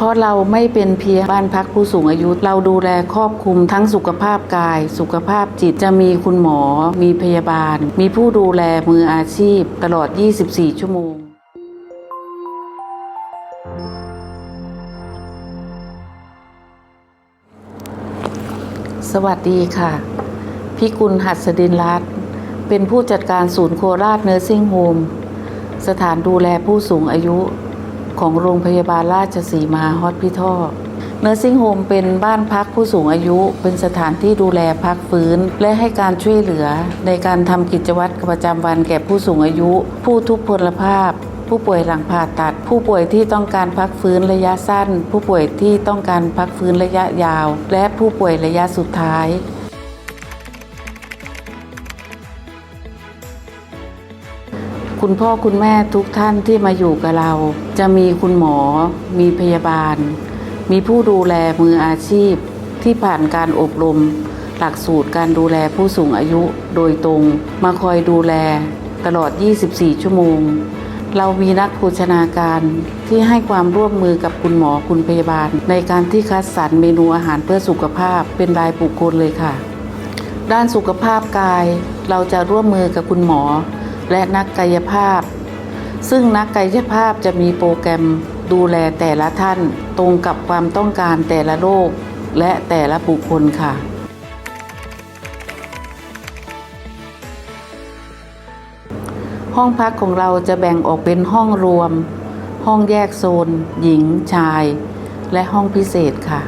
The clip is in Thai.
เพราะเราไม่เป็นเพียงบ้านพักผู้สูงอายุ เราดูแลครอบคลุมทั้งสุขภาพกาย สุขภาพจิตจะมีคุณหมอ มีพยาบาล มีผู้ดูแลมืออาชีพ ตลอด 24 ชั่วโมง สวัสดีค่ะพี่กุลหัสดินรัตน์เป็นผู้จัดการศูนย์โคราชเนอร์ซิ่งโฮมสถานดูแลผู้สูงอายุ ของโรงพยาบาลราชสีมาฮอสพิทอลเนอร์ซิ่งโฮมเป็นบ้านพักผู้สูงอายุ เป็นสถานที่ดูแลพักฟื้น และให้การช่วยเหลือ ในการทำกิจวัตรประจำวันแก่ผู้สูงอายุ ผู้ทุพพลภาพ ผู้ป่วยหลังผ่าตัด ผู้ป่วยที่ต้องการพักฟื้นระยะสั้น ผู้ป่วยที่ต้องการพักฟื้นระยะยาว และผู้ป่วยระยะสุดท้าย คุณพ่อคุณแม่ทุกท่านที่มาอยู่กับเรา จะมีคุณหมอ มีพยาบาล มีผู้ดูแลมืออาชีพ ที่ผ่านการอบรม หลักสูตรการดูแลผู้สูงอายุโดยตรง มาคอยดูแลตลอด 24 ชั่วโมง เรามีนักโภชนาการที่ให้ความร่วมมือกับคุณหมอคุณพยาบาล ในการที่คัดสรรเมนูอาหารเพื่อสุขภาพเป็นรายบุคคลเลยค่ะ ด้านสุขภาพกายเราจะร่วมมือกับคุณหมอ และนักกายภาพ ซึ่งนักกายภาพจะมีโปรแกรมดูแลแต่ละท่านตรงกับความต้องการแต่ละโรคและแต่ละบุคคลค่ะห้องพักของเราจะแบ่งออกเป็นห้องรวม ห้องแยกโซน หญิงชาย และห้องพิเศษค่ะ